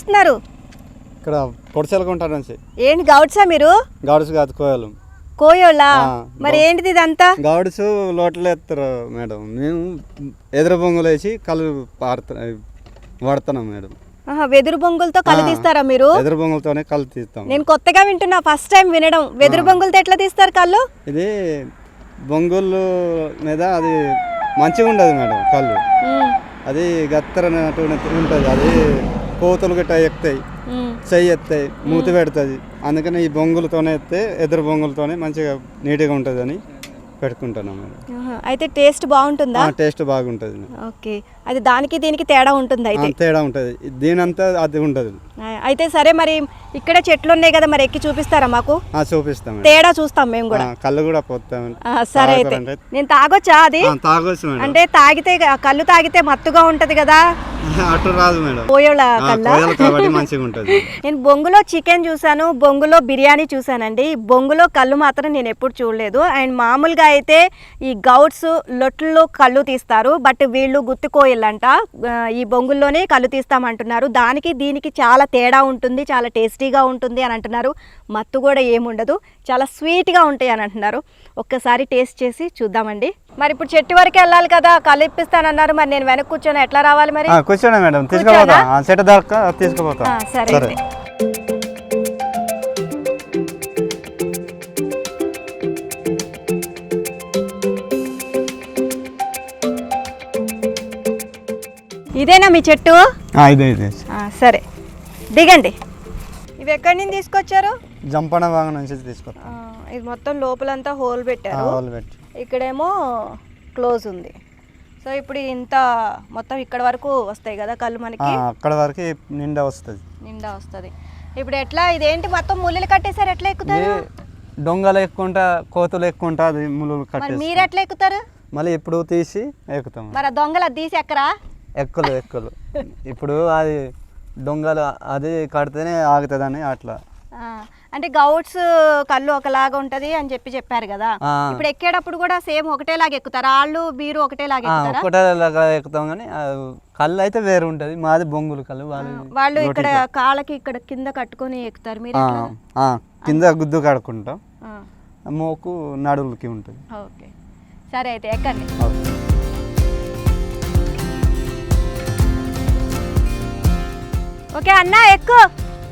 వస్తున్నారు? ఇక్కడ పొడిచెలకుంట నుంచి ఏంటి గౌడ్సా మీరు? గాడుసు కాదు కోయలు. ఆ, మరి ఏంటిది ఇదంతా? గాడుసు లోటలు ఎత్తారు మేడం. మేము ఎదురు బొంగులు వేసి కళ్ళు పారుతా వాడుతున్నాం మేడం. ఆహా, వెదురు బొంగులతో కళ్ళు. తీస్తారా మీరు? ఎదురు బొంగులతోనే కళ్ళు తీస్తాం. నేను కొత్తగా వింటున్నా ఫస్ట్ టైం వినడం. వెదురు బొంగులతో ఎట్లా తీస్తారు కళ్ళు? ఇది బొంగులు మీద అది మంచిగా ఉండదు మేడం కళ్ళు. అది గత్తరనట్టు ఉంటుంది అది కోతులు గట్ట ఎక్కుతాయి. చెయ్యి ఎత్తాయి మూతి పెడుతుంది. అందుకని ఈ బొంగులతోనే ఎత్తే ఎదురు బొంగులతోనే మంచిగా నీట్గా ఉంటుంది అని ఆహా, అయితే టేస్ట్ బాగుంటుందా? టేస్ట్ బాగుంటుంది. ఓకే. అది దానికి దీనికి తేడా ఉంటుంది అయితే. తేడా ఉంటుంది. దీనంతా అది ఉండదు. అయితే సరే మరి ఇక్కడ చెట్లు ఉన్నాయి కదా మరి ఎక్కి చూపిస్తారా మాకు? చూపిస్తాం. తేడా చూస్తాం మేము కూడా. కళ్ళు కూడా పోతాం. సరే అయితే? నేను తాగొచ్చా అది? తాగొచ్చు అంటే తాగితే కళ్ళు తాగితే మత్తుగా ఉంటది కదా? అటు రాదు మేడం. కాబట్టి మంచిగా ఉంటుంది. నేను బొంగులో చికెన్ చూసాను బొంగులో బిర్యానీ చూసానండి. బొంగులో కళ్ళు మాత్రం నేను ఎప్పుడు చూడలేదు. అండ్ మామూలుగా అయితే ఈ గౌట్స్ లొట్లలో కళ్ళు తీస్తారు బట్ వీళ్ళు గుత్తి ఆ, ఈ బొంగుల్లోనే కళ్ళు తీస్తామంటున్నారు. దానికి దీనికి చాలా తేడా ఉంటుంది చాలా టేస్టీగా ఉంటుంది అని అంటున్నారు. మత్తు కూడా ఏముండదు. చాలా స్వీట్గా ఉంటాయి అని అంటున్నారు. ఒక్కసారి టేస్ట్ చేసి చూద్దామండి. మరి ఇప్పుడు చెట్టు వరకు వెళ్ళాలి కదా కళ్ళు ఇప్పిస్తానన్నారు. మరి నేను వెనక్కి కూర్చొని ఎట్లా రావాలి మరి? కూర్చోండి మేడం తీసుకుపోతా. సరే ఇదేనా మీ చెట్టు? ఇదే ఇదే. సరే. దిగండి. ఇవి ఎక్కడి నుంచి తీసుకొచ్చారు? జంపన భాగం నుంచి తీసుకొస్తా ఆ, ఇది మొత్తం లోపలంతా హోల్ పెట్టారు. పెట్టి. ఇక్కడేమో క్లోజ్ ఉంది. సో ఇప్పుడు ఇంత మొత్తం ఇక్కడ వరకు వస్తాయి కదా కళ్ళు మనకి? అక్కడ వరకు నిండా వస్తుంది. నిండా వస్తుంది. ఇప్పుడు ఎట్లా? ఇదేంటి మొత్తం ముళ్ళు కట్టేశారు? ఎట్లా ఎక్కుతారు? దొంగలు ఎక్కుంటా కోతులు ఎక్కుంటా అది ముళ్ళు మరి కట్టేసి మీరు ఎట్లా ఎక్కుతారు? మళ్ళీ ఇప్పుడు తీసి ఎక్కుతాం. మరి దొంగలు తీసి ఎక్కరా? ఎక్కులు ఎక్కులు. ఇప్పుడు అది దొంగలు అది కడితేనే ఆగుతుందని అట్లా. అంటే గౌట్స్ కళ్ళు ఒకలాగా ఉంటది అని చెప్పి చెప్పారు కదా. ఇప్పుడు ఎక్కేటప్పుడు కూడా సేమ్ ఒకటేలాగా ఎక్కుతారా? వాళ్ళు మీరు ఒకటేలాగా ఒక్కటేలాగా ఎక్కుతాం కానీ కళ్ళు అయితే వేరు ఉంటుంది. మాది బొంగులు కళ్ళు వాళ్ళు వాళ్ళు ఇక్కడ కాళ్ళకి ఇక్కడ కింద కట్టుకొని ఎక్కుతారు. మీరు కింద గుద్దు కడుక్కుంటాం. ఆ, మోకు నడువులకి ఉంటుంది. ఓకే. సరే అయితే ఎక్కండి. ఓకే అన్న ఎక్కు.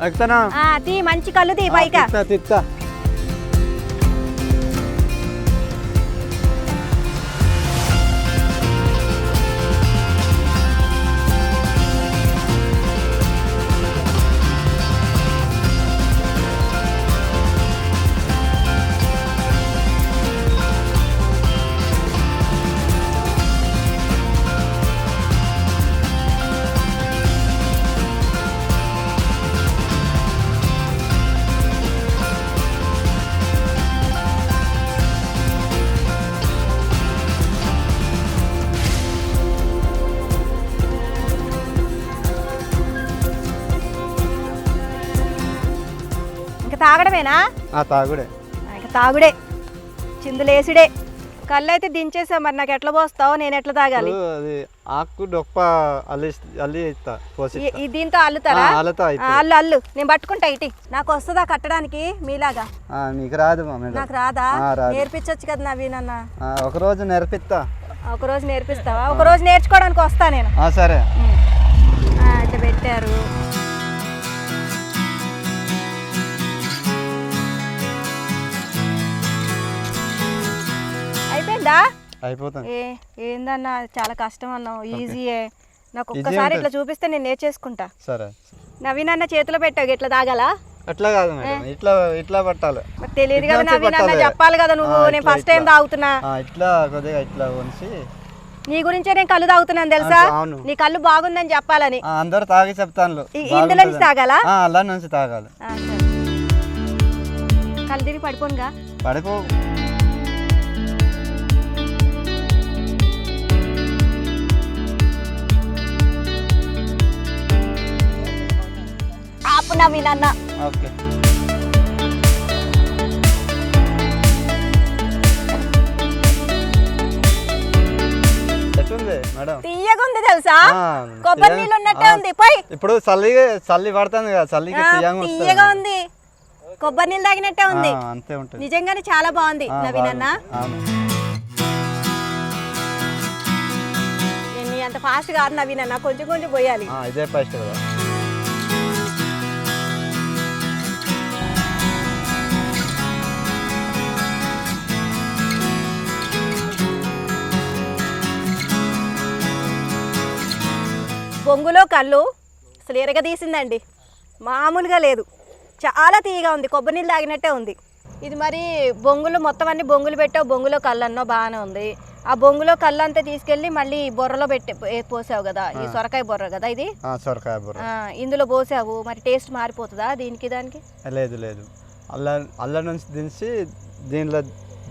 ఎక్కుతానా? తీ మంచి కళ్ళు తీ పైగా తిత్తా. ఆ తాగుడే. ఇంకా తాగుడే. చిందులేసుడే. కళ్ళు అయితే దించేసా మరి నాకు ఎట్లా పోస్తావు నేను ఎట్లా తాగాలి? ఇప్పుడు అది ఆకు డొప్ప అల్లి అల్లి ఇస్తా పోసి ఈ- ఈ దీంతో అల్లుతారా? ఆ, అల్లుతా ఆ, ఇప్పుడు. అల్లు అల్లు. నేను పట్టుకుంటా ఇటీ. నాకు వస్తుందా కట్టడానికి? మీలాగా. ఆ, నీకు రాదు మా మేడం. నాకు రాదా? ఆ, రాదు. నేర్పించవచ్చు కదా నవీనన్న ఆ, ఒకరోజు నేర్పిస్తా. ఒకరోజు నేర్పిస్తావా? ఒకరోజు నేర్చుకోవడానికి వస్తా నేను. ఆ, సరే. ఆ, ఇట్లా పెట్టారు. అయిపోయిందా? అయిపోతుంది ఏ ఏందన్నా చాలా కష్టం అన్నావు. ఈజీయే నాకు ఒక్కసారి. ఇట్లా చూపిస్తే నేను నేర్చేసుకుంటా సరే. నవీన్ అన్న చేతిలో పెట్టావు ఇట్లా తాగాలా? అట్లా కాదు మేడం. ఇట్లా ఇట్లా పట్టాలి. తెలియదు కదా నవీన్ అన్న. చెప్పాలి కదా నువ్వు. నేను ఫస్ట్ టైం. తాగుతున్నా. ఇట్లా కొద్దిగా ఇట్లా ఉంచి. నీ గురించే నేను కళ్ళు తాగుతున్నాను తెలుసా. నీ కళ్ళు బాగుందని చెప్పాలని. అందరు తాగి చెప్తాను ఇందులో నుంచి తాగాలా? అలా నుంచి తాగాలి. కళ్ళు తిరిగి పడిపోనుగా? పడిపో. ఆపు నవీన్ అన్న ఓకే. ఉంటుంది మేడం? తీయగా ఉంది తెలుసా కొబ్బరి నీళ్ళు ఉన్నట్టే ఉంది. పోయి. ఇప్పుడు చల్లి చల్లి పడుతుంది కదా చల్లికి తీయంగా ఉంది. కొబ్బరి నీళ్ళు తాగినట్టే ఉంది. అంతే ఉంటుంది. నిజంగానే చాలా బాగుంది నవీన్ అన్న. అంత ఫాస్ట్ కాదు నవీన్ అన్న కొంచెం కొంచెం పోయాలి. ఇదే ఫస్ట్ కదా. బొంగులో కళ్ళు అసలు ఎరగదీసిందండి. మామూలుగా లేదు. చాలా తీయగా ఉంది. కొబ్బరి నీళ్ళు తాగినట్టే ఉంది. ఇది మరి బొంగులు మొత్తం అన్ని బొంగులు పెట్టావు బొంగులో కళ్ళు అన్నో బాగానే ఉంది. ఆ బొంగులో కళ్ళు అంతా తీసుకెళ్ళి మళ్ళీ బొర్రలో పెట్టి పోసావు కదా? ఈ సొరకాయ బొర్ర కదా ఇది? సొరకాయ బుర్ర. ఇందులో పోసావు. మరి టేస్ట్ మారిపోతుందా దీనికి దానికి? లేదు లేదు. అల్ల అల్ల నుంచి దించి దీనిలో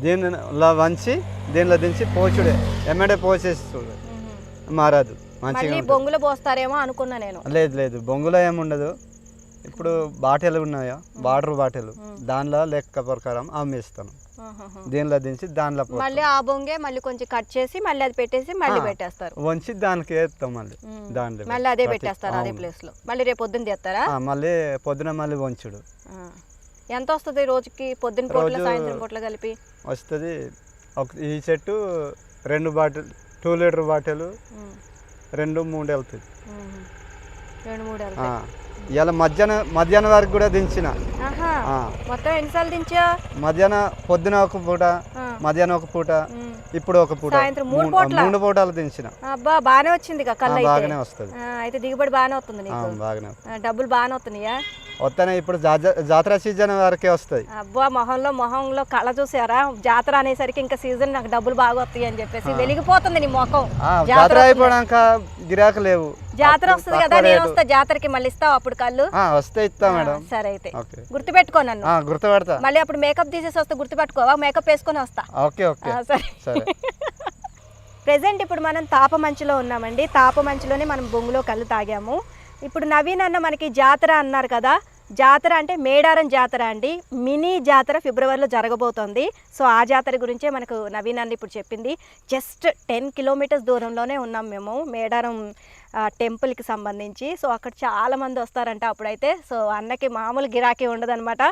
దీనిలో వంచి దీనిలో దించి పోచుడే ఎమ్మడే పోసేసి చూడు. మారదు. మళ్ళీ. బొంగులో పోస్తారేమో అనుకున్నా నేను. లేదు లేదు. బొంగులో ఏముండదు ఇప్పుడు బాటిల్ ఉన్నాయా? Water bottle. దానిలో లెక్క ప్రకారం అమ్మేస్తాను. దీనిలో దించి దానిలో మళ్ళీ ఆ బొంగే మళ్ళీ కొంచెం కట్ చేసి మళ్ళీ అది పెట్టేసి మళ్ళీ. పెట్టేస్తారు. వంచి దానికి వేస్తాం మళ్ళీ. దాంట్లో మళ్ళీ అదే పెట్టేస్తారు అదే. ప్లేస్లో మళ్ళీ రేపు పొద్దున్న తీస్తారా? మళ్ళీ పొద్దున మళ్ళీ వంచుడు. ఎంత వస్తుంది రోజుకి? పొద్దున్న పూట్ల సాయంత్రం పూట్ల కలిపి? వస్తుంది ఒక ఈ చెట్టు రెండు బాటిల్ టూ లీటర్ బాటిల్. రెండు మూడు వెళ్తుంది. రెండు మూడు. ఇవాళ మధ్యాహ్నం మధ్యాహ్నం వరకు కూడా దించిన. మొత్తం ఎన్నిసార్లు దించా? మధ్యాహ్నం పొద్దున ఒక పూట. మధ్యాహ్నం ఒక పూట. ఇప్పుడు ఒక పూట. మూడు పూట్ల? మూడు పూటలు దించిన. అబ్బా బాగానే వచ్చింది బాగానే వస్తుంది. అయితే దిగుబడి బాగానే వస్తుంది బాగానే డబ్బులు బాగానే వస్తున్నాయా? వస్తానే ఇప్పుడు జాతర సీజన్ వరకే వస్తాయి. అబ్బా మొహంలో మొహంలో కళ చూసారా? జాతర అనేసరికి ఇంకా సీజన్ నాకు డబ్బులు బాగా వస్తాయి అని చెప్పేసి వెలిగిపోతుంది నీ ముఖం. జాతర వస్తుంది. అయిపోయాక గిరాకు లేవు. జాతర వస్తుంది కదా నేను. వస్తా జాతరకి మళ్ళీ ఇస్తావు అప్పుడు కళ్ళు? వస్తే ఇస్తా మేడం. సరే అయితే. గుర్తుపెట్టుకో నన్ను. గుర్తుపెడతా. మళ్ళీ అప్పుడు మేకప్ తీసేసి వస్తే గుర్తుపెట్టుకోవా మేకప్ వేసుకొని వస్తా. Okay okay. సరే. సరే. ప్రెసెంట్ ఇప్పుడు మనం తాపమంచులో ఉన్నామండి. తాపమంచులోనే మనం బొంగులో కళ్ళు తాగాము. ఇప్పుడు నవీన్ అన్న మనకి జాతర అన్నారు కదా జాతర అంటే మేడారం జాతర అండి. మినీ జాతర ఫిబ్రవరిలో జరగబోతోంది. సో ఆ జాతర గురించే మనకు నవీన్ అన్న ఇప్పుడు చెప్పింది. జస్ట్ టెన్ కిలోమీటర్స్ దూరంలోనే ఉన్నాం మేము మేడారం టెంపుల్కి సంబంధించి. సో అక్కడ చాలా మంది వస్తారంట అప్పుడైతే. సో అన్నకి మామూలు గిరాకీ ఉండదన్నమాట.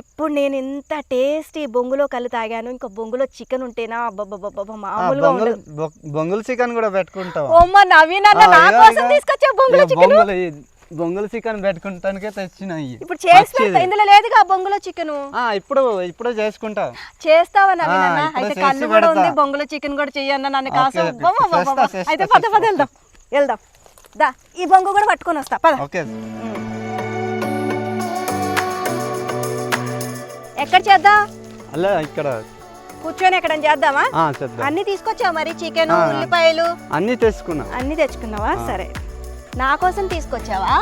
ఇప్పుడు నేను ఇంత టేస్టీ బొంగులో కళ్ళు తాగాను. ఇంకా బొంగులో చికెన్ ఉంటేనా? అబ్బబ్బబ్బబ్బ మామూలుగా బొంగులు చికెన్ కూడా పెట్టుకుంటాం నవీన్ అన్న నా కోసం. తీసుకొచ్చా బొంగులో చికెన్? బొంగులు చికెన్ పెట్టుకుంటానికే తెచ్చిన ఇయ్యి. ఇప్పుడు చేసి పచ్చిది. పెడతా ఇందులో లేదుగా బొంగులో చికెన్? ఆ, ఇప్పుడు ఇప్పుడు చేసుకుంటా. చేస్తావా నవీన్? ఆ, అన్న ఇప్పుడు అయితే కళ్ళు కూడా. ఉంది బొంగులో చికెన్ కూడా చెయ్యన్న నన్ను కాసం. చేస్తా. చేస్తా, అయితే పద పద చేస్తా. వెళ్దాం. వెళ్దాం. దా ఈ బొంగు కూడా పట్టుకొని వస్తా. పద. ఓకే. ఎక్కడ చేద్దాం? అలా ఇక్కడ. కూర్చొని ఎక్కడ చేద్దామా? అన్ని తీసుకొచ్చావు మరి చికెన్. ఉల్లిపాయలు? అన్నీ తెచ్చుకున్నా. అన్ని తెచ్చుకున్నావా? సరే. నా కోసం తీసుకొచ్చావా.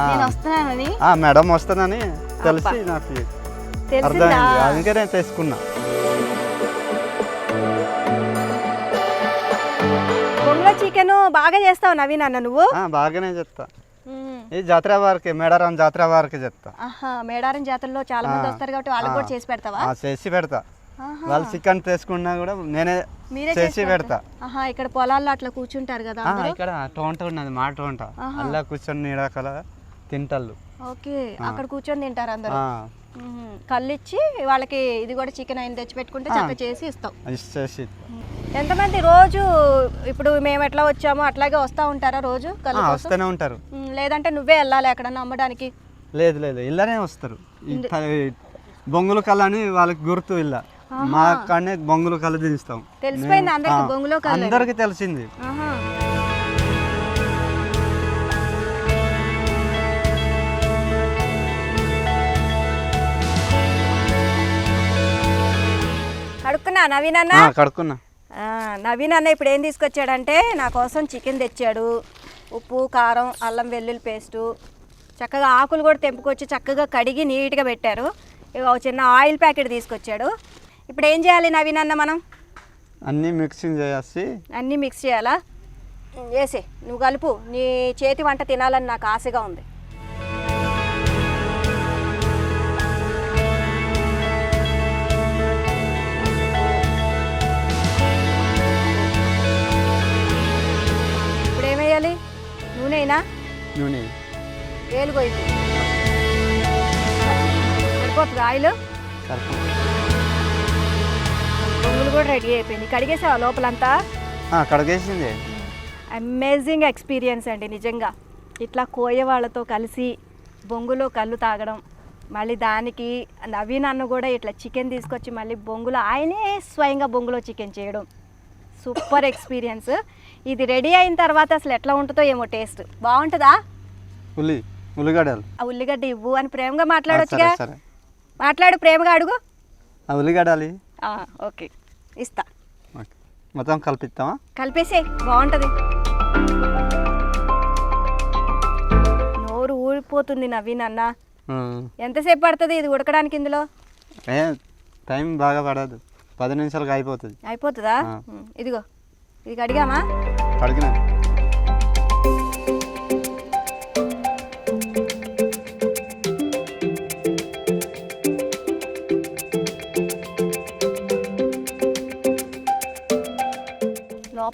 నేను వస్తున్నానని ఆ, మేడం వస్తుందని తెలిసి. నాకు అర్థమైంది అందుకే నేను తెచ్చుకున్నా బొంగులో చికెన్ బాగా చేస్తావు నవీన్ అన్న నువ్వు బాగానే చెప్తా. ఈ జాతర వారికి మేడారం జాతర వారికి చెప్తా మేడారం జాతరలో చాలా మంది. వస్తారు కాబట్టి వాళ్ళకి కూడా. చేసి పెడతావా చేసి పెడతా. వాళ్ళు చికెన్ తెచ్చుకున్నా కూడా నేనే చేసి పెడతా. ఇక్కడ పొలాల్లో అట్లా కూర్చుంటారు కదా ఇక్కడ టోంట ఉన్నది మా టోంట. అల్లా కూర్చొని నీడకల తింటళ్ళు. ఓకే అక్కడ కూర్చొని తింటారు అందరూ. ఆ, మ్మ్. కళ్ళు ఇచ్చి వాళ్ళకి ఇది కూడా చికెన్ అయిన తెచ్చి పెట్టుకుంటే. చక్క చేసి ఇస్తాం. చేసి ఎంతమంది రోజు ఇప్పుడు మేము ఎట్లా వచ్చామో అట్లాగే వస్తూ ఉంటారా రోజు వస్తూనే ఉంటారు. లేదంటే నువ్వే వెళ్ళాలి ఎక్కడన్నా అమ్మడానికి? లేదు లేదు ఇళ్ళనే వస్తారు. బొంగులు కళ అని వాళ్ళకి గుర్తు ఇల్ల మా కాడనే బొంగులు కళ దించుతాం తెలిసిపోయింది అందరికి బొంగులో కళ్ళు. తెలిసింది. కడుక్కున్నా నవీన్ అన్న? కడుక్కున్నా. నవీన్ అన్న ఇప్పుడు ఏం తీసుకొచ్చాడంటే నా కోసం చికెన్ తెచ్చాడు. ఉప్పు కారం అల్లం వెల్లుల్లి పేస్టు. చక్కగా ఆకులు కూడా తెంపుకొచ్చి చక్కగా కడిగి నీట్గా పెట్టారు. ఇక ఒక చిన్న ఆయిల్ ప్యాకెట్ తీసుకొచ్చాడు. ఇప్పుడు ఏం చేయాలి నవీన్ అన్న మనం? అన్నీ మిక్సింగ్ చేసి అన్నీ మిక్స్ చేయాలా? వేసి నువ్వు కలుపు. నీ చేతి వంట తినాలని నాకు ఆశగా ఉంది. నూనెనా? నూనె. వేలుగోయింది. సరిపోతుంది ఆయిల్? సరిపోతుంది. కూడా రెడీ అయిపోయింది. కడిగేసావా లోపలంతా? కడిగేసింది. అమేజింగ్ ఎక్స్పీరియన్స్ అండి నిజంగా. ఇట్లా కోయ వాళ్ళతో కలిసి బొంగులో కళ్ళు తాగడం మళ్ళీ దానికి నవీన్ అన్న కూడా ఇట్లా చికెన్ తీసుకొచ్చి మళ్ళీ బొంగులో ఆయనే స్వయంగా బొంగులో చికెన్ చేయడం. సూపర్ ఎక్స్పీరియన్స్ ఇది రెడీ అయిన తర్వాత అసలు ఎట్లా ఉంటుందో ఏమో టేస్ట్ బాగుంటుందా? ఉల్లి ఉల్లిగడ్డలు. ఆ ఉల్లిగడ్డ ఇవ్వు అని ప్రేమగా మాట్లాడొచ్చుగా? మాట్లాడు ప్రేమగా అడుగు. ఉల్లిగడ్డలు. ఓకే. ఇస్తా. మొత్తం కలిపిస్తామా కలిపేసే బాగుంటుంది. నోరు ఊడిపోతుంది నవీన్ అన్న. ఎంతసేపు పడుతుంది ఇది ఉడకడానికి ఇందులో? టైం బాగా పడదు. పది నిమిషాలకు అయిపోతుంది. అయిపోతుందా? ఇదిగో ఇది కడిగామా? కడిగిన.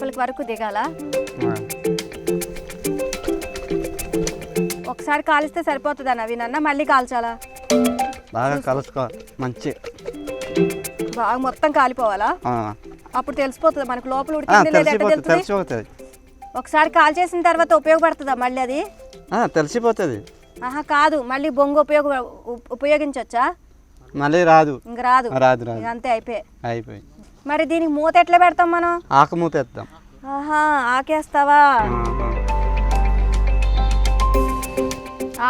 లోపలికి వరకు దిగాల? ఒకసారి కాలిస్తే సరిపోతుందా అన్న? మళ్ళీ కాల్చాలా? బాగా కలుసుకో మంచి. బాగా మొత్తం కాలిపోవాలా? అప్పుడు తెలిసిపోతుంది మనకు లోపల ఉడికింది తెలిసిపోతుంది ఒకసారి కాల్ చేసిన తర్వాత ఉపయోగపడుతుందా మళ్ళీ అది? తెలిసిపోతుంది. ఆహా కాదు మళ్ళీ బొంగు ఉపయోగ ఉపయోగించవచ్చా మళ్ళీ రాదు. ఇంక రాదు. రాదు అంతే అయిపోయి అయిపోయి మరి దీనికి మూత ఎట్లా పెడతాం మనం? ఆకు మూత ఎత్తాం ఆహా ఆకేస్తావా?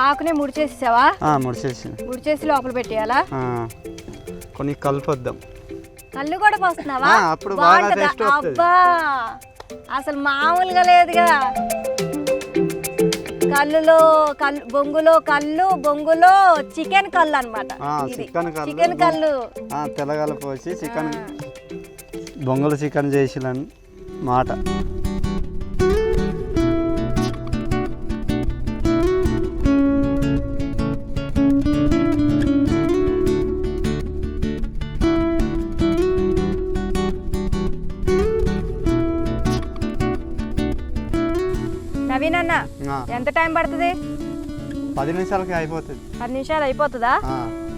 ఆకునే ముడిచేసావా ముడిచేసి ముడిచేసి లోపల పెట్టేయాలా? కొన్ని కలుపొద్దాం కళ్ళు కూడా పోస్తున్నావా? అప్పుడు. అబ్బా అసలు మామూలుగా లేదుగా. కళ్ళులో కళ్ళు బొంగులో కళ్ళు బొంగులో చికెన్ కళ్ళు అనమాట చికెన్ కళ్ళు. తెల్లగల పోసి చికెన్ బొంగలు చికెన్ చేసిలని మాట. నవీన్ అన్న ఆ, ఎంత టైం పడుతుంది? పది నిమిషాలకి అయిపోతుంది. పది నిమిషాలు అయిపోతుందా?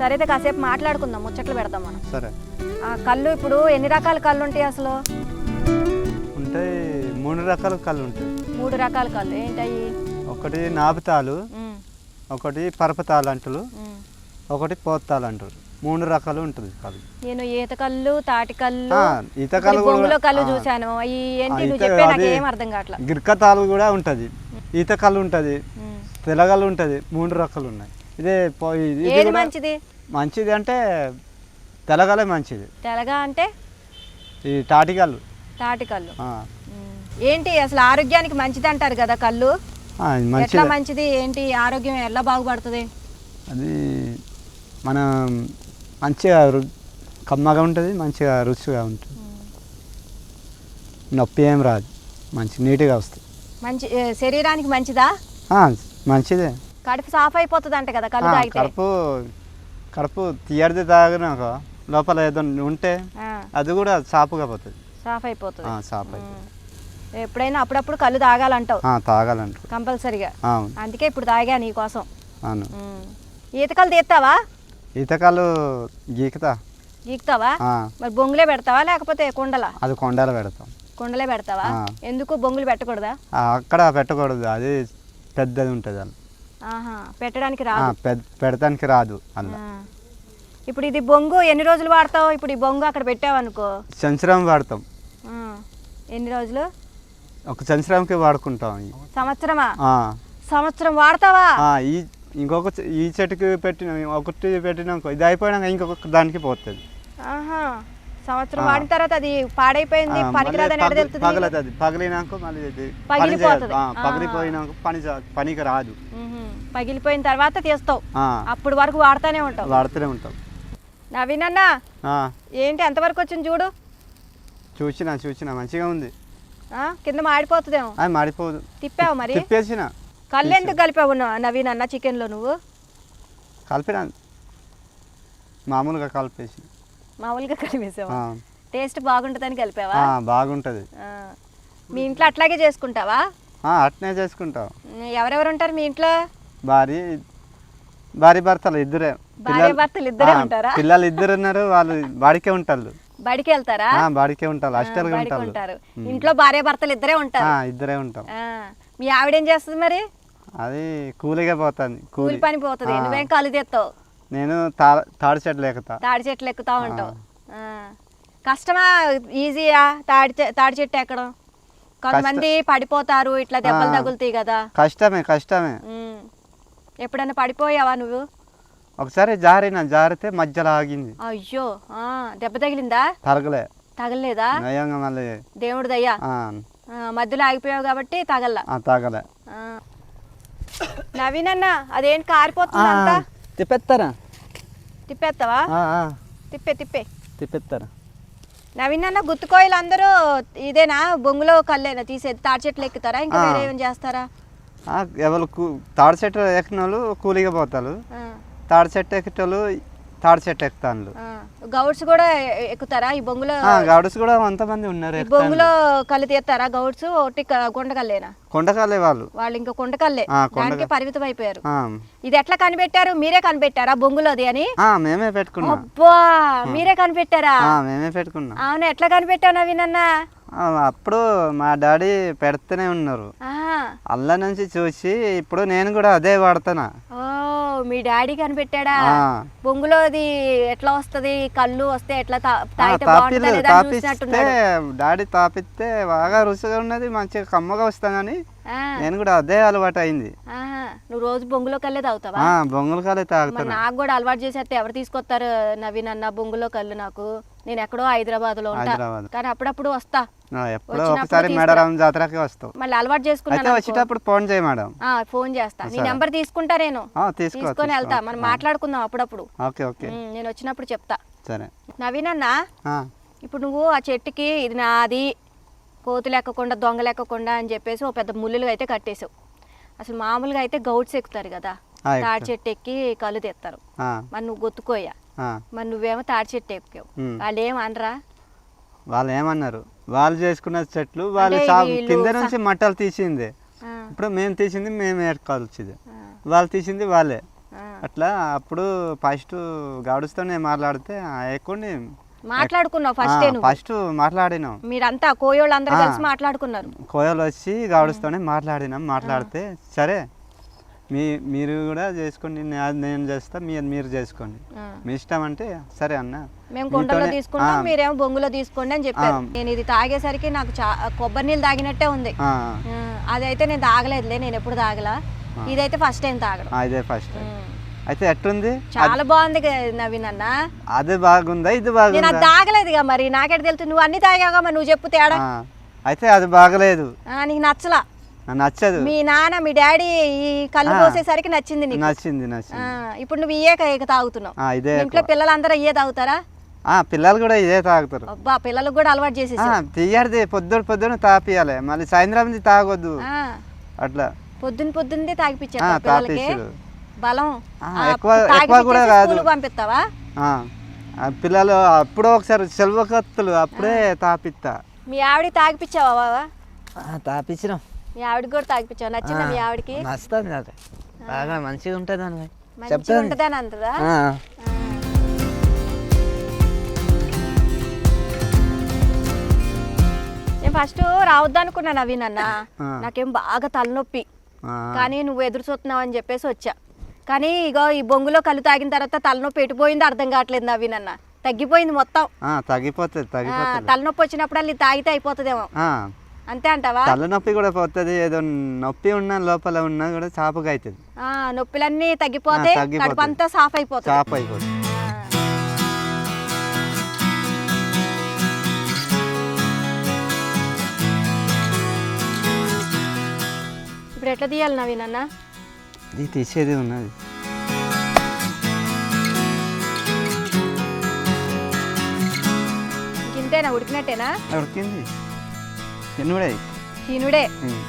సరే అయితే కాసేపు మాట్లాడుకుందాం ముచ్చట్లు పెడదాం మనం. సరే. ఆ కళ్ళు ఇప్పుడు ఎన్ని రకాల కళ్ళు ఉంటాయి అసలు? ఉంటాయి మూడు రకాల కళ్ళు ఉంటాయి మూడు రకాల కళ్ళు ఏంటవి ఒకటి నాపుతాలు ఉమ్, ఒకటి పరపతాలు అంటారు. ఒకటి పోతాలు అంటారు. మూడు రకాలు ఉంటుంది కళ్ళు. నేను ఈత కళ్ళు తాటి కళ్ళు ఈత కళ్ళు కళ్ళు. చూశాను. ఈ ఏంటి నువ్వు చెప్పే నాకు ఏం అర్థం కావట్లా? గిర్కతాలు కూడా ఉంటుంది. ఈత కళ్ళు ఉంటుంది. ఉమ్. తెల్లగల్లు ఉంటుంది. మూడు రకాలు ఉన్నాయి. ఇదే ఏది మంచిది? మంచిది అంటే తెల్లగలే మంచిది. తెలగా అంటే? ఈ తాటికల్లు తాటి కళ్ళు. ఆ, ఉమ్. ఏంటి అసలు ఆరోగ్యానికి మంచిది అంటారు కదా కళ్ళు? ఎట్లా మంచిది? ఏంటి ఆరోగ్యం ఎలా బాగుపడుతుంది? అది మన మంచిగా కమ్మగా ఉంటుంది మంచిగా రుచిగా ఉంటుంది. నొప్పి ఏం రాదు. మంచి నీట్గా వస్తుంది. మంచి శరీరానికి మంచిదా? మంచిదే. కడుపు సాఫ్ అయిపోతుంది అంట కదా కళ్ళు కడుపు కడుపు తీయడిది తాగినాక లోపల ఏదో ఉంటే అది కూడా సాపుగా పోతుంది. సాఫ్ అయిపోతుంది సాపు అయిపోతుంది. ఎప్పుడైనా అప్పుడప్పుడు కళ్ళు తాగాలంటావు. ఆ, తాగాలంటారు. కంపల్సరిగా. అందుకే ఇప్పుడు తాగా నీ కోసం. అవును. ఈతకలు తీస్తావా? ఈతకాలు గీకుతా. గీకుతావా? మరి బొంగులే పెడతావా లేకపోతే కుండలా? అది కొండలు పెడతాం. కుండలే పెడతావా. ఎందుకు బొంగులు పెట్టకూడదా? అక్కడ పెట్టకూడదు. అది పెద్దది ఉంటుంది పెట్టడానికి రాదు. పెడతానికి రాదు ఆ. ఇప్పుడు ఇది బొంగు ఎన్ని రోజులు వాడతావు? ఇప్పుడు ఈ బొంగు అక్కడ పెట్టావనుకో. సంవత్సరం వాడతాం. ఎన్ని రోజులు? ఒక సంవత్సరంకి వాడుకుంటాం. సంవత్సరమా? సంవత్సరం వాడతావా? ఈ ఇంకొక ఈ చెట్టుకి పెట్టిన ఒకటి పెట్టినాక ఇది అయిపోయినాక ఇంకొక దానికి పోతుంది. ఆహా. సంవత్సరం. వాడిన తర్వాత అది పాడైపోయింది పనికిరాదని తెలుస్తుంది పగలదు పగిలినాక మళ్ళీ పగిలిపోతది. పగిలిపోయినాక పని పనికి రాదు. పగిలిపోయిన తర్వాత తీస్తావు. అప్పుడు వరకు వాడుతూనే ఉంటావు. వాడుతూనే ఉంటాం నవీన్ అన్న ఏంటి ఎంతవరకు వచ్చింది చూడు? చూసిన చూసిన మంచిగా ఉంది. ఆ, కింద మాడిపోతుందేమో. అది మాడిపోదు. తిప్పావు మరి? తిప్పేసిన. కళ్ళు ఎందుకు కలిపావు నవీన్ అన్న చికెన్లో నువ్వు? కలిపిన. మామూలుగా కలిపేసి మామూలుగా కలిపేసావు? టేస్ట్ బాగుంటుందని కలిపావా? ఆ, బాగుంటుంది. ఆ. మీ ఇంట్లో అట్లాగే చేసుకుంటావా? ఆ, అట్నే చేసుకుంటాం. ఎవరెవరు ఉంటారు మీ ఇంట్లో? భార్య భార్య భర్తలు ఇద్దరే. భార్య భర్తలు ఇద్దరే ఉంటారా? పిల్లలు ఇద్దరు ఉన్నారు వాళ్ళు బాడికే ఉంటారు. బడికి వెళ్తారా? ఆ, బాడికే ఉంటారు బడికి ఉంటారు. ఇంట్లో భార్య భర్తలు ఇద్దరే ఉంటారు? ఆ, ఇద్దరే ఉంటాం. ఆ, మీ ఆవిడేం చేస్తుంది మరి? అది కూలిగా పోతుంది కూలి. కూలి పని పోతుంది. నువ్వేం కళ్ళు తెస్తావు? నేను తాడి చెట్లు ఎక్కుతా. తాడి చెట్లు ఎక్కుతా ఉంటావు. ఆ. కష్టమా? ఈజీయా? తాడి తాడి చెట్టు ఎక్కడం? కొంతమంది పడిపోతారు ఇట్లా దెబ్బలు. తగులుతాయి కదా. కష్టమే కష్టమే. ఉమ్. ఎప్పుడైనా పడిపోయావా నువ్వు? ఒకసారి జారిన జారితే మధ్యలో ఆగింది. అయ్యో! ఆ, దెబ్బ తగిలిందా? తరగలే తగలలేదా? నయంగా మళ్ళీ. దేవుడి దయ్యా మధ్యలో ఆగిపోయావు కాబట్టి తాగలే. ఆ. నవీన్ అన్న అదేంటి కారిపోతుంది తిప్పెత్తారా? తిప్పేస్తావా తిప్పే తిప్పే. తిప్పెత్తారా. నవీన్ అన్న గుత్తుకోయలు అందరూ ఇదేనా? బొంగులో కల్లేనా? తీసేది తాడి చెట్లు ఎక్కుతారా? ఇంకా. వేరే ఏం చేస్తారా? ఎవరు కూ తాడి చెట్టు ఎక్కిన వాళ్ళు కూలిగా పోతారు. తాడి చెట్టు ఎక్కేటోళ్ళు తాడి చెట్టు ఎక్కుతాను. గౌడ్స్ కూడా ఎక్కుతారా? ఈ బొంగులో గౌడస్ కూడా కొంతమంది ఉన్నారు. బొంగులో కళ్ళు తీస్తారా గౌడ్స్? ఒకటి కొండకల్లేనా? కొండకాలే వాళ్ళు. వాళ్ళు ఇంకా కొండకల్లే. దానికి పరిమితం అయిపోయారు. ఇది ఎట్లా కనిపెట్టారు? మీరే కనిపెట్టారా బొంగులోది అని? మేమే పెట్టుకున్నాం. అబ్బా! మీరే కనిపెట్టారా? మేమే పెట్టుకున్నాం. అవును ఎట్లా కనిపెట్టావు నవీన్ అన్న ఆ, అప్పుడు మా డాడీ పెడుతూనే ఉన్నారు. అల్ల నుంచి చూసి ఇప్పుడు నేను కూడా అదే వాడుతున్నా ఓ మీ డాడీ కనిపెట్టాడా? ఆ. బొంగులోది ఎట్లా వస్తది? కళ్ళు వస్తే ఎట్లా తాగితే తాపిస్తే డాడీ తాపిస్తే బాగా రుచిగా ఉన్నది మంచిగా కమ్మగా వస్తానని నేను కూడా అదే అలవాటు అయింది. నువ్వు రోజు బొంగులో కల్లే తాగుతావా బొంగుల మరి తాగుతున్నా నాకు కూడా అలవాటు చేసేస్తే ఎవరు తీసుకొస్తారు నవీన్ అన్న బొంగులో కళ్ళు నాకు. నేను ఎక్కడో హైదరాబాద్లో ఉంటా. కానీ అప్పుడప్పుడు వస్తా. ఎప్పుడో ఒకసారి. మేడారం జాతరకి వస్తావు. మళ్ళీ అలవాటు అనుకో. వచ్చేటప్పుడు ఫోన్ చేయి మేడం. ఆ, ఫోన్ చేస్తా. నీ. నెంబర్ తీసుకుంటా నేను. తీసుకొని తీసుకో. వెళ్తా. మనం మాట్లాడుకుందాం అప్పుడప్పుడు. Okay okay. నేను వచ్చినప్పుడు చెప్తా. సరే. నవీన్ అన్న ఇప్పుడు నువ్వు ఆ చెట్టుకి ఇది నాది కోతులు ఎక్కకుండా దొంగలు ఎక్కకుండా అని చెప్పేసి ఒక పెద్ద ముళ్ళులు అయితే కట్టేసావు అసలు మామూలుగా అయితే గౌడ్స్ ఎక్కుతారు కదా. తాడి. చెట్టు ఎక్కి కళ్ళు తెస్తారు. మరి నువ్వు గొత్తుకోయా. మరి నువ్వేమో తాడి చెట్టు ఎక్కావు. వాళ్ళు ఏమనరా వాళ్ళు ఏమన్నారు వాళ్ళు చేసుకున్న చెట్లు వాళ్ళు అంటే సా- వీళ్ళు కింద నుంచి మట్టలు తీసింది. ఇప్పుడు మేము తీసింది మేము ఏడుకోవాల్సింది ఆ, వాళ్ళు తీసింది వాళ్ళే. అట్లా అప్పుడు ఫస్ట్ గౌడుస్తోనే మాట్లాడితే ఎక్కువ మాట్లాడుకున్నావు ఫస్టే ఫస్ట్ మాట్లాడినాం. మీరంతా కోయోళ్ళు అందరూ. కలిసి మాట్లాడుకున్నారు. కోయలు వచ్చి గౌడుస్తోనే మాట్లాడినాం. మాట్లాడితే సరే మీ మీరు కూడా చేసుకోండి నే- నేను చేస్తా మీరు మీరు చేసుకోండి. మీ ఇష్టం అంటే సరే అన్న. మేము కుండలో మీతోనే- తీసుకుంటాం ఆ, మీరేమో బొంగులో తీసుకోండి అని చెప్పారు. ఆ. నేను ఇది తాగేసరికి నాకు చా కొబ్బరి నీళ్ళు తాగినట్టే ఉంది. ఆ, ఆ, అదైతే నేను తాగలేదులే నేను ఎప్పుడు తాగలా. ఇదైతే ఫస్ట్ టైం తాగడం. ఆ, ఇదే ఫస్ట్ ఉమ్. అయితే ఎట్టుంది? చాలా బాగుంది నవీన్ అన్న. అది బాగుందా ఇది నేను బాగుందా అది తాగలేదుగా మరి నాకెట్ తెలుసు నువ్వు అన్ని తాగావుగా మరి నువ్వు చెప్పు తేడా. ఆ, అయితే అది బాగలేదు. ఆ, నీకు నచ్చలా. నచ్చదు. మీ నాన్న మీ డాడీ ఈ కళ్ళు. పోసేసరికి నచ్చింది నీకు? నచ్చింది ఇప్పుడు నువ్వు ఇయే క- తాగుతున్నావు. ఇదే ఇంట్లో. పిల్లలందరూ ఇయే తాగుతారా? ఆ, పిల్లలు కూడా ఇదే తాగుతారు. అబ్బా పిల్లలకు కూడా అలవాటు ఆ, చేసేసి తీయడిది పొద్దున పొద్దున తాపియాలి. మళ్ళీ సాయంత్రం తాగొద్దు. అట్లా. పొద్దున పొద్దున్నే తాగిపించారు. బలం. ఎక్కువ- కూడా కాదు. పంపిస్తావా? పిల్లలు అప్పుడో ఒకసారి సెలవుకత్తులు అప్పుడే తాపిస్తా మీ ఆవిడకి తాగిపించావా బావా? తాపించినాం మీ ఆవిడకి కూడా తాగిపించావా? నచ్చిందా మీ ఆవిడకి? నచ్చుతుంది అది బాగా మంచిగా ఉంటుంది అని మంచిగా ఉంటుందని. నేను ఫస్ట్ రావద్దు అనుకున్నా నవీన్ అన్న. ఆ. నాకేం బాగా తలనొప్పి. కానీ నువ్వు ఎదురు చూస్తున్నావు అని చెప్పేసి వచ్చా. కానీ ఇగో ఈ బొంగులో కళ్ళు తాగిన తర్వాత తలనొప్పి ఎటుపోయిందో అర్థం కావట్లేదు నవీన్ అన్న. తగ్గిపోయింది మొత్తం. తగ్గిపోతుంది తలనొప్పి వచ్చినప్పుడు ఇది తాగితే అయిపోతుందేమో. అంతే అంటావా? తలనొప్పి కూడా పోతుంది ఏదో నొప్పి ఉన్నా లోపల ఉన్నా కూడా చాపుగా అవుతుంది ఆ, నొప్పులన్నీ తగ్గిపోతే. కడుపంతా సాఫ్ అయిపోతుంది చాపు అయిపోతుంది. ఇప్పుడు ఎట్లా తీయాలి నవీన్ అన్న? ఇది తీసేది ఉన్నది. ఇంతేనా ఉడికినట్టేనా? ఉడికింది. తినుడే ఉమ్.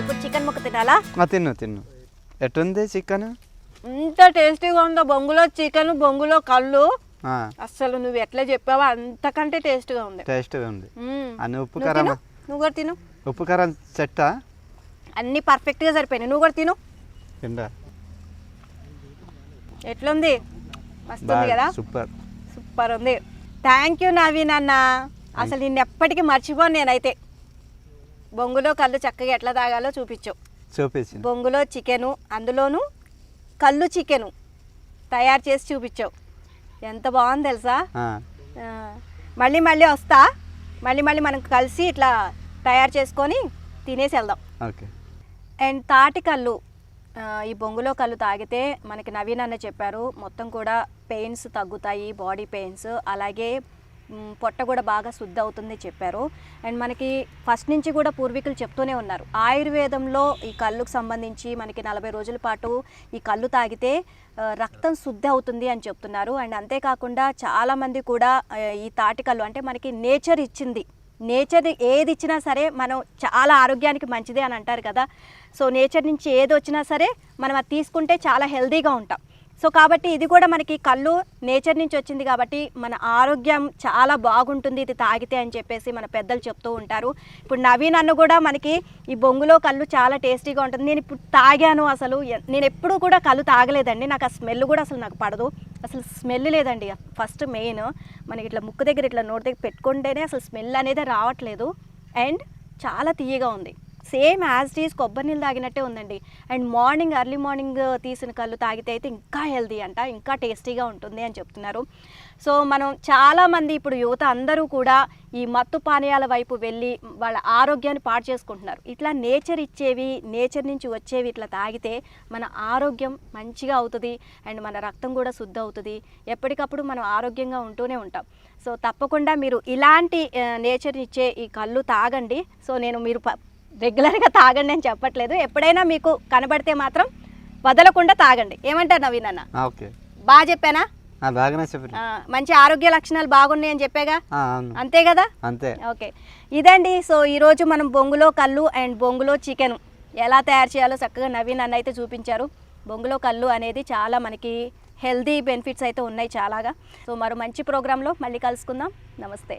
ఇప్పుడు చికెన్ ముక్క తినాలా? తిన్ను తిన్ను. ఎట్టుంది చికెన్? ఎంత టేస్టీగా ఉందో బొంగులో చికెన్ బొంగులో కళ్ళు. ఆ, అస్సలు నువ్వు ఎట్లా చెప్పావో అంతకంటే టేస్ట్గా ఉంది. టేస్ట్గా ఉంది. అన్ని ఉప్పు కారం నువ్వు కూడా తిను. ఉప్పు కారం చెట్ట అన్నీ పర్ఫెక్ట్గా సరిపోయినాయి. నువ్వు కూడా తిను. కింద ఎట్లుంది? మస్తు ఉంది కదా? సూపర్. సూపర్ ఉంది. థ్యాంక్ యూ నవీన్ అన్న. అసలు నిన్ను ఎప్పటికీ మర్చిపోను నేనైతే. బొంగులో కళ్ళు చక్కగా ఎట్లా తాగాలో చూపించు. చూపించింది. బొంగులో చికెను అందులోను కళ్ళు చికెను తయారు చేసి చూపించావు ఎంత బాగుంది తెలుసా? మళ్ళీ మళ్ళీ వస్తా. మళ్ళీ మళ్ళీ మనం కలిసి ఇట్లా తయారు చేసుకొని తినేసి వెళ్దాం. ఓకే. అండ్ తాటి కళ్ళు ఈ బొంగులో కళ్ళు తాగితే మనకి నవీన్ అన్న చెప్పారు మొత్తం కూడా పెయిన్స్ తగ్గుతాయి బాడీ పెయిన్స్. అలాగే పొట్ట కూడా బాగా శుద్ధి అవుతుంది చెప్పారు. అండ్ మనకి ఫస్ట్ నుంచి కూడా పూర్వీకులు చెప్తూనే ఉన్నారు. ఆయుర్వేదంలో ఈ కళ్ళుకు సంబంధించి మనకి నలభై రోజుల పాటు ఈ కళ్ళు తాగితే రక్తం శుద్ధి అవుతుంది అని చెప్తున్నారు. అండ్ అంతేకాకుండా చాలామంది కూడా ఈ తాటి కళ్ళు అంటే మనకి నేచర్ ఇచ్చింది. నేచర్ ఏది ఇచ్చినా సరే మనం చాలా ఆరోగ్యానికి మంచిదే అని అంటారు కదా. సో నేచర్ నుంచి ఏది వచ్చినా సరే మనం అది తీసుకుంటే చాలా హెల్తీగా ఉంటాం. సో కాబట్టి ఇది కూడా మనకి కళ్ళు నేచర్ నుంచి వచ్చింది కాబట్టి మన ఆరోగ్యం చాలా బాగుంటుంది ఇది తాగితే అని చెప్పేసి మన పెద్దలు చెప్తూ ఉంటారు. ఇప్పుడు నవీన్ అన్న కూడా మనకి ఈ బొంగులో కళ్ళు చాలా టేస్టీగా ఉంటుంది. నేను ఇప్పుడు తాగాను అసలు నేను ఎప్పుడూ కూడా కళ్ళు తాగలేదండి. నాకు ఆ స్మెల్ కూడా అసలు నాకు పడదు. అసలు స్మెల్ లేదండి. ఫస్ట్ మెయిన్ మనకి ఇట్లా ముక్కు దగ్గర ఇట్లా నోటి దగ్గర పెట్టుకుంటేనే అసలు స్మెల్ అనేది రావట్లేదు. అండ్ చాలా తీయగా ఉంది. సేమ్ యాజ్ టీజ్ కొబ్బరి నీళ్ళు తాగినట్టే ఉందండి. అండ్ మార్నింగ్ ఎర్లీ మార్నింగ్ తీసిన కళ్ళు తాగితే అయితే ఇంకా హెల్తీ అంట ఇంకా టేస్టీగా ఉంటుంది అని చెప్తున్నారు. సో మనం చాలామంది ఇప్పుడు యువత అందరూ కూడా ఈ మత్తు పానీయాల వైపు వెళ్ళి వాళ్ళ ఆరోగ్యాన్ని పాడు చేసుకుంటున్నారు. ఇట్లా నేచర్ ఇచ్చేవి నేచర్ నుంచి వచ్చేవి ఇట్లా తాగితే మన ఆరోగ్యం మంచిగా అవుతుంది అండ్ మన రక్తం కూడా శుద్ధి అవుతుంది. ఎప్పటికప్పుడు మనం ఆరోగ్యంగా ఉంటూనే ఉంటాం. సో తప్పకుండా మీరు ఇలాంటి నేచర్ ఇచ్చే ఈ కళ్ళు తాగండి. సో నేను మీరు ప- రెగ్యులర్గా తాగండి అని చెప్పట్లేదు. ఎప్పుడైనా మీకు కనబడితే మాత్రం వదలకుండా తాగండి. ఏమంటారు నవీన్ అన్న? బాగా చెప్పానా? బాగానే మంచి ఆరోగ్య లక్షణాలు బాగున్నాయి అని చెప్పాగా? అంతే కదా? అంతే. ఓకే. ఇదండి. సో ఈరోజు మనం బొంగులో కళ్ళు అండ్ బొంగులో చికెన్ ఎలా తయారు చేయాలో చక్కగా నవీన్ అన్న అయితే చూపించారు. బొంగులో కళ్ళు అనేది చాలా మనకి హెల్దీ బెనిఫిట్స్ అయితే ఉన్నాయి చాలాగా. సో మరో మంచి ప్రోగ్రాంలో మళ్ళీ కలుసుకుందాం. నమస్తే.